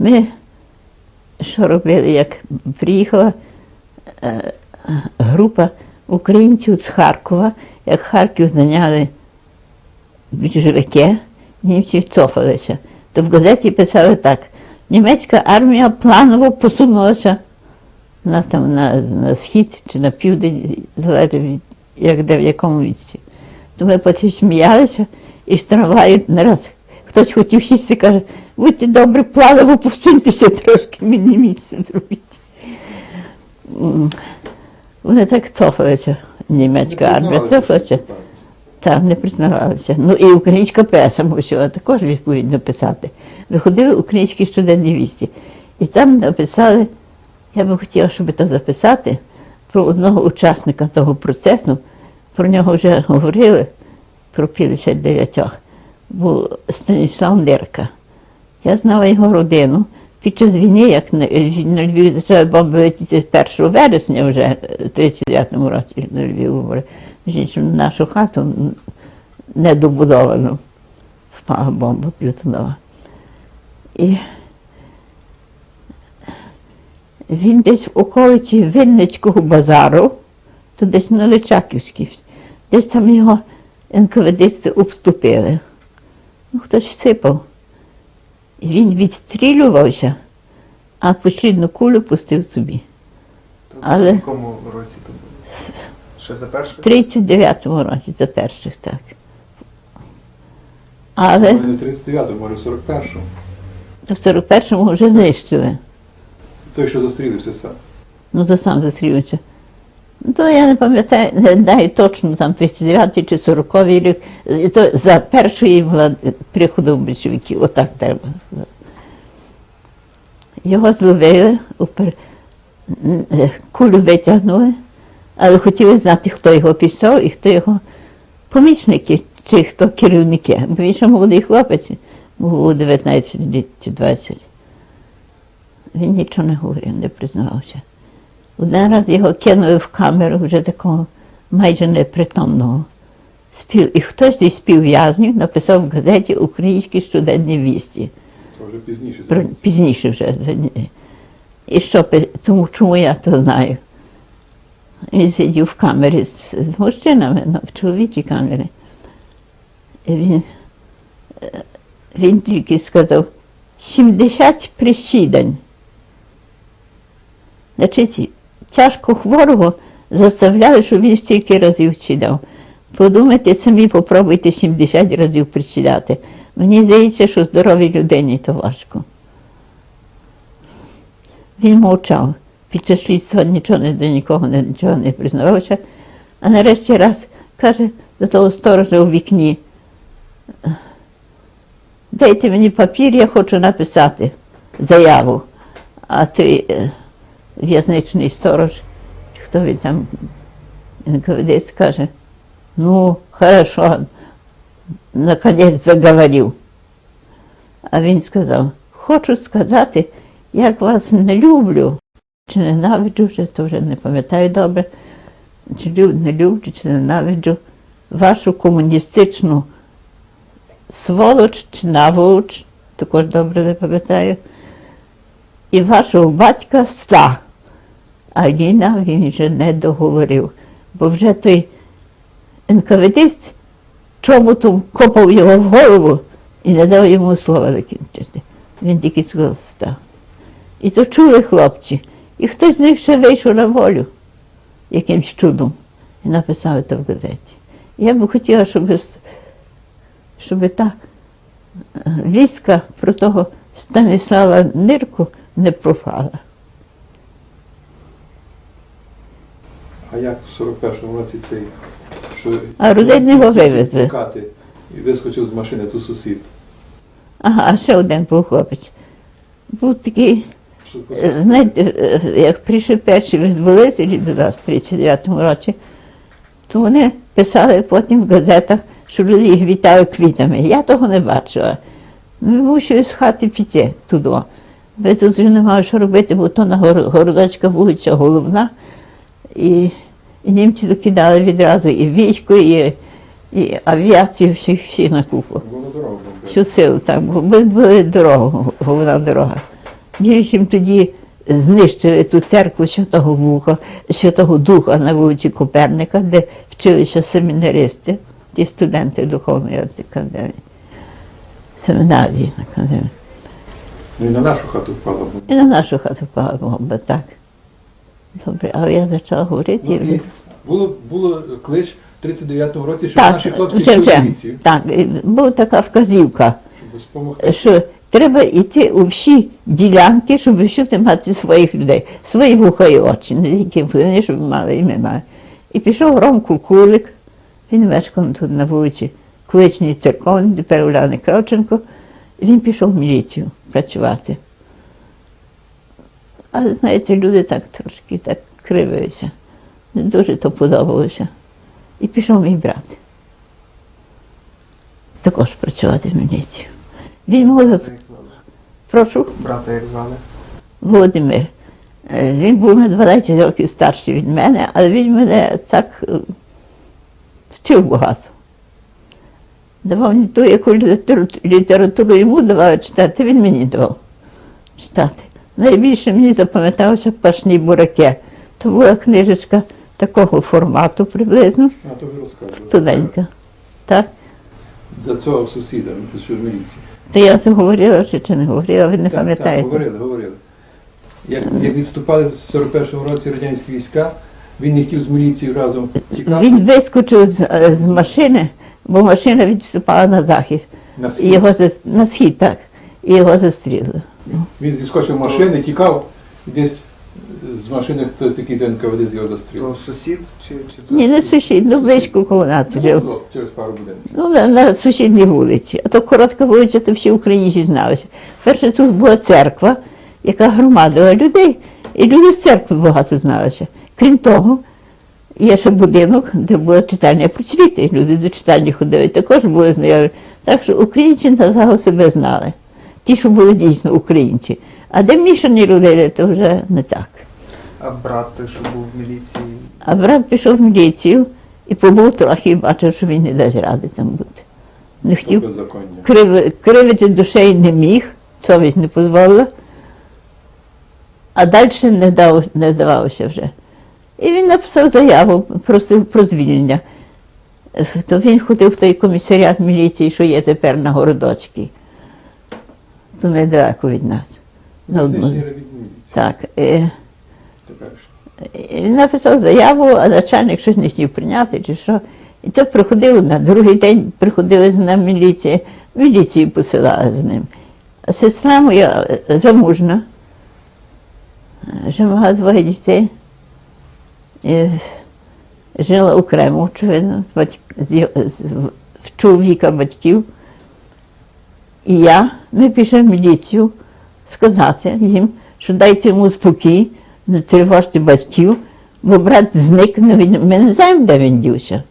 Ми що робили, як приїхала е, група українців з Харкова, як Харків зайняли більшовики, німці вцофалися. То в газеті писали так: німецька армія планово посунулася у нас там на, на схід чи на південь, залежить від як де в якому місці. То ми потім сміялися і з трамваю не раз хтось хотів сісти, каже, будьте добрі, планово посуньтеся трошки, мені місце зробіть. Вони так цофалися, німецька армія цофалася. Так, не признавалися. Ну і українська преса мусила також відповідно писати. Виходили українські щоденні вісті. І там написали, я би хотіла, щоб це записати, про одного учасника того процесу. Про нього вже говорили, про 59 був Станіслав Нирка. Я знала його родину. Під час війни, як на, на Львів почали бомби летіти 1 вересня вже в 39-му році на Львів іншим, нашу хату недобудовану впала бомба плютонова. І він десь в околиці Вінницького базару, то десь на Личаківській, десь там його НКВДисти обступили. Ну, хтось сипав. І він відстрілювався, а послідну кулю пустив собі. Але- В якому році то було? Ще за перше? В 39-му році за перших, так. Але Не в 39-му, може в 41-му. в 41-му вже знищили. Той, що застрілився сам. Ну, то сам застрілився. То я не пам'ятаю, не знаю точно там 39-й чи 40-й рік. То за першої влади приходу більшовиків, отак треба. сказати. Його зловили, кулю витягнули, але хотіли знати, хто його писав і хто його помічники, чи хто керівники. Бо він ще молодий хлопець, був у 19 літ чи 20. Він нічого не говорив, не признавався. Один раз його кинули в камеру вже такого майже непритомного. Спів... І хтось зі співв'язнів написав в газеті Українські щоденні вісті. То вже пізніше. Про- Пізніше вже. за дні. І що, тому чому я то знаю? Він сидів в камері з, з мужчинами, ну, в чоловічій камері. І він, е, він тільки сказав 70 присідань. Значить, тяжко хворого заставляли, щоб він стільки разів сідав. Подумайте самі, попробуйте 70 разів присідати. Мені здається, що здоровій людині то важко. Він мовчав. Під час слідства нічого не до нікого нічого не признавався. А нарешті раз каже до того сторожа у вікні. Дайте мені папір, я хочу написати заяву. А той в'язничний сторож, хто він там НКВД каже, ну, хорошо, наконець заговорив. А він сказав, хочу сказати, як вас не люблю, чи ненавиджу вже, то вже не пам'ятаю добре, чи не люблю, чи ненавиджу. Вашу комуністичну сволоч чи наволоч, також добре не пам'ятаю, і вашого батька ста. А Ліна він вже не договорив, бо вже той НКВДист чоботом копав його в голову і не дав йому слова закінчити. Він тільки сказав став. І то чули хлопці. І хтось з них ще вийшов на волю якимсь чудом і написав це в газеті. Я б хотіла, щоб, щоб та е, вістка про того Станіслава Нирку не пропала. А як в 41-му році цей, що А родини його вивезли. тікати, і вискочив з машини ту сусід. Ага, а ще один був хлопець. Був такий, е, знаєте, е, як прийшли перші визволителі до нас в 39-му році, то вони писали потім в газетах, що люди їх вітали квітами. Я того не бачила. Ми мусили з хати піти туди. Бо тут вже немає що робити, бо то на гор- городочка вулиця головна. І, німці докидали відразу і військо, і, і авіацію, всіх всіх на купу. дорога. Всю силу бо були дорогу, головна дорога. Між чим тоді знищили ту церкву Святого Вуха, Святого Духа на вулиці Коперника, де вчилися семінаристи, ті студенти духовної академії, семінарії академії. Ну і на нашу хату впала бомба. І на нашу хату впала бомба, так. Добре, а я почала говорити. Ну, і- було, було клич в 39-му році, щоб так, наші хлопці вже, вже, так, і була така вказівка. що треба йти у всі ділянки, щоб всюди мати своїх людей, свої вуха і очі, не тільки вони, щоб мали і ми мали. І пішов Ромку Кулик, він мешкав тут на вулиці Кличній церковній, тепер Уляни Кравченко, і він пішов в міліцію працювати. Але, знаєте, люди так трошки так кривилися. Не дуже то подобалося. І пішов мій брат. Також працювати в міліцію. Він мого за прошу Брата як звали? Володимир. Е, Він був на 12 років старший від мене, але він мене так е, вчив багато. Давав мені ту, яку літературу, йому давав читати, він мені давав читати. Найбільше мені запам'яталося пашні бураки. То була книжечка такого формату приблизно, А то ви розказували. тоненька. Так? За цього сусіда, що в міліції. То я це говорила чи, чи не говорила, ви не Так, так, пам'ятаєте. говорили, говорили. Як, як відступали в 41-му році радянські війська, він не хотів з міліцією разом тікати Він вискочив з, з машини, бо машина відступала на захід. на І схід. його на схід, так. І його застрілили. Він зіскочив в машини, тікав, і десь з машини хтось якийсь НКВД його застрілив. То сусід чи, чи то? Ні, не сусід, ну близько коло нас Ну, жив. було через пару будинків. Ну, на, на сусідній вулиці. А то коротка вулиця, то всі українці зналися. Перше тут була церква, яка громадила людей, і люди з церкви багато зналися. Крім того, є ще будинок, де була читальня просвіти. Люди до читальні ходили, також були знайомі. Так що українці на загал себе знали. Ті, що були дійсно українці. А де мішані люди, то вже не так. А брат той, що був в міліції, А брат пішов в міліцію і побув трохи і бачив, що він не дасть ради там бути. Не хотів криви, кривити душею не міг, совість не дозволила, а далі не, дав, не вдавався вже. І він написав заяву просто про звільнення. То він ходив в той комісаріат міліції, що є тепер на Городоцькій. То недалеко від нас. На одну-. Так. Теперішнє. і Він написав заяву, а начальник щось не хотів прийняти чи що. І то приходив на другий день, приходили з ним міліція, міліцію посилали з ним. А сестра моя е, замужна, вже мала двоє дітей. І жила окремо, очевидно, з батьк... з... з... чоловіка батьків. І я, ми пішли міліцію сказати їм, що дайте йому спокій, не тривожте батьків, бо брат зник, ну, ми не знаємо, де він дівся.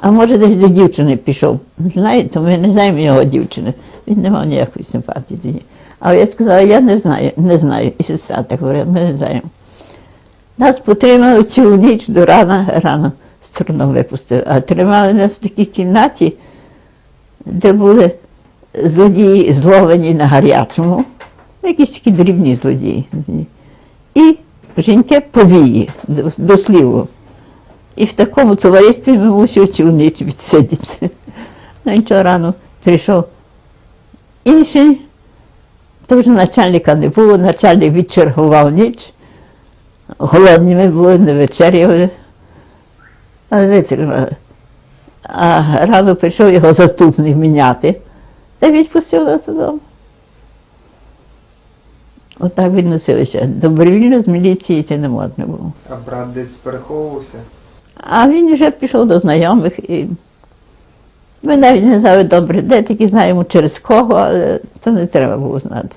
А може десь до дівчини пішов. Знаєте, ми не знаємо його дівчини. Він не мав ніякої симпатії тоді. Але я сказала, я не знаю, не знаю. І сестра так говорила, ми не знаємо. Нас потримали цілу ніч до рана, рано з трудом випустили. А тримали нас в такій кімнаті, де були злодії зловлені на гарячому, якісь такі дрібні злодії. І жінки повії, до- дослівно. І в такому товаристві ми мусили цілу ніч відсидіти. Ну нічого рано прийшов інший, то вже начальника не було, начальник відчергував ніч. Голодні ми були, не вечеряли, але витримали. А рано прийшов його заступник міняти, та відпустив нас додому. Отак відносилися. Добровільно з міліції це не можна було. а брат десь переховувався. А він вже пішов до знайомих і ми навіть не знали добре, де тільки знаємо через кого, але то не треба було знати.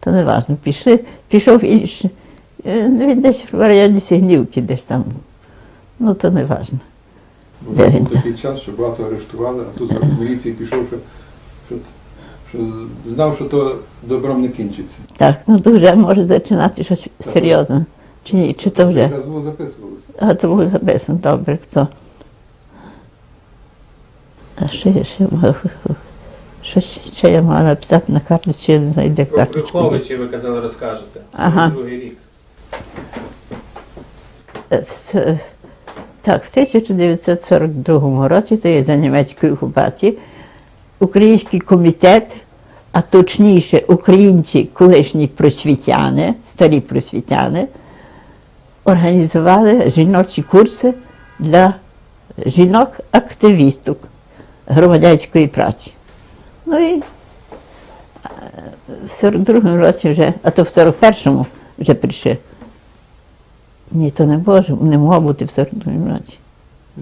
То не важливо. Пішли, пішов інший. Е, ну, Він десь в районі Сигнівки десь там. Ну, то не важливо. Де він? такий час, що багато арештували, а тут в міліції пішов, що, що, що знав, що то добром не кінчиться. Так, ну то вже може починати щось серйозне. Чи ні, чи то вже? Якраз було записувалося. А то було записано, добре, хто. А що я ще мав? Щось ще я мала написати на карточці, я не знаю, де Про. Крюховичі ви казали, розкажете. Ага. Другий рік. Е, в с- Так, в 1942 році, то є за німецької окупації, Український комітет, а точніше українці, колишні просвітяни, старі просвітяни, організували жіночі курси для жінок-активісток громадянської праці. Ну і е, в 42-му році вже, а то в 41-му вже прийшли. Ні, то не може, не могло бути в 42-му році.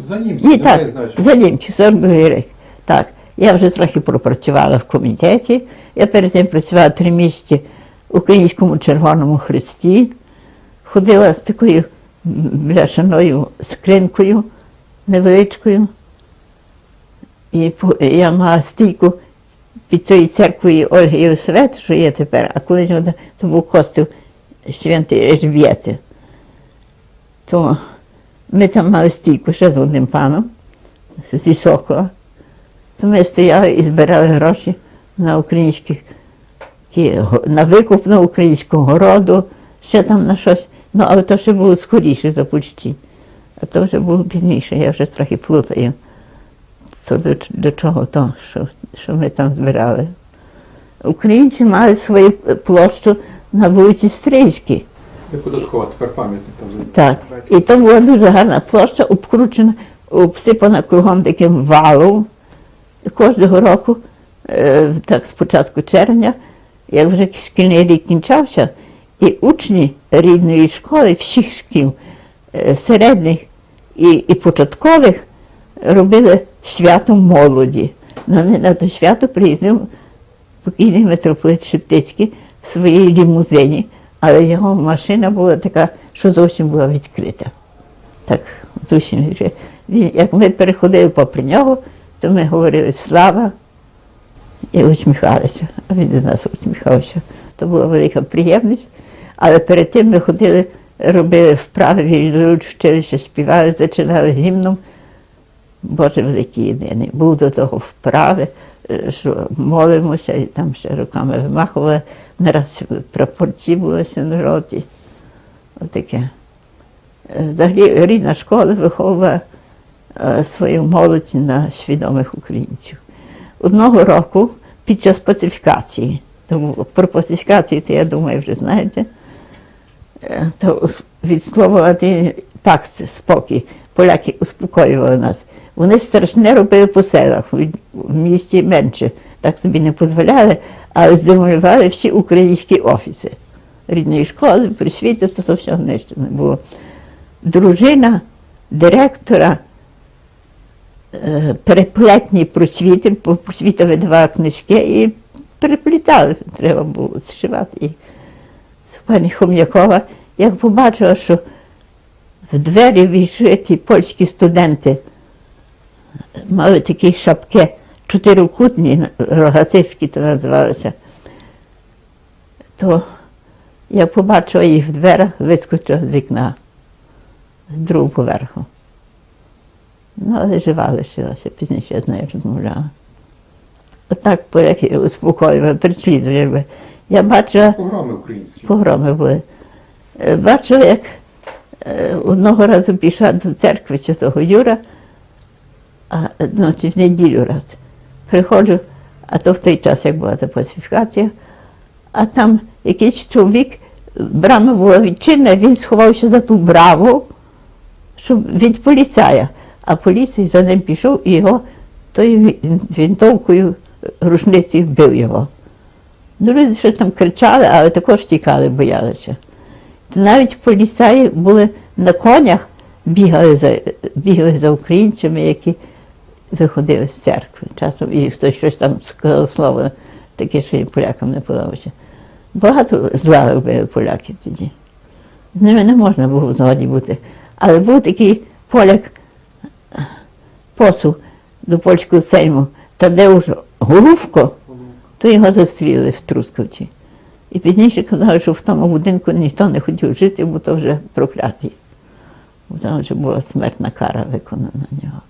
За німців, Ні, так, за німців, 42 рік. Так. Я вже трохи пропрацювала в комітеті. Я перед тим працювала три місяці в Українському Червоному Христі. Ходила з такою бляшаною скринкою невеличкою. І я мала стійку під тою церквою Ольги Єлисавет, що є тепер, а колись то був костел Святої Ельжбєти. То ми там мали стійку ще з одним паном зі Сокола. То ми стояли і збирали гроші на українські, ті на викуп на українську городу, ще там на щось. Ну, але то ще було скоріше за Пучті. А то вже було пізніше, я вже трохи плутаю. То до, до чого то, що, що ми там збирали. Українці мали свою площу на вулиці Стрийській. Як подошкова, тепер пам'ятник там. Так. І то була дуже гарна площа, обкручена, обсипана кругом таким валом. Кожного року, е, так з початку червня, як вже шкільний рік кінчався, і учні рідної школи, всіх шкіл, е, середніх і, і початкових, робили свято молоді. На, на те свято приїздив покійний митрополит Шептицький в своїй лімузині, але його машина була така, що зовсім була відкрита. Так, зовсім відкрита. Як ми переходили попри нього, то ми говорили слава і усміхалися, а він до нас усміхався. То була велика приємність. Але перед тим ми ходили, робили вправи, вільруч, вчилися, співали, зачинали гімном. Боже великий єдиний. Був до того вправи, е, що молимося і там ще руками вимахували. Не раз прапорці були роті. Отаке. Е, Взагалі рідна школа виховує е, свою молодь на свідомих українців. Одного року під час пацифікації, тому про пацифікацію, то я думаю, вже знаєте, е, то від слова латини пакс, спокій, поляки успокоювали нас. Вони страшне робили по селах, в- місті менше, так собі не дозволяли, але здемолювали всі українські офіси. Рідної школи, присвіти, то, всього нічого не було. Дружина директора е, переплетні просвіти, бо просвіта видавала книжки і переплітали, треба було зшивати їх. Пані Хом'якова, як побачила, що в двері війшли польські студенти, мали такі шапки, чотирикутні, рогативки то називалися, то я побачила їх в дверях, вискочила з вікна з другого поверху. Ну, але жива лишилася, пізніше я з нею розмовляла. Отак поляки успокоювали, переслідували. Я бачила, Погроми українські. погроми були. Бачила, як одного разу пішла до церкви Святого Юра, а значить, в неділю раз. Приходжу, а то в той час, як була та пацифікація, а там якийсь чоловік, брама була відчинена, він сховався за ту браму, щоб від поліцая. А поліцей за ним пішов і його тою ві- вінтовкою рушницею вбив його. Ну, люди щось там кричали, але також тікали, боялися. То навіть поліцаї були на конях, бігали за, бігали за українцями, які виходили з церкви. Часом і хтось щось там сказав слово таке, що і полякам не подобалося. Багато зла робили поляки тоді. З ними не можна було згоді бути. Але був такий поляк, посув до польського сейму, та де уж Головко, то його зустріли в Трускавці. І пізніше казали, що в тому будинку ніхто не хотів жити, бо то вже проклятий. Бо там вже була смертна кара виконана на нього.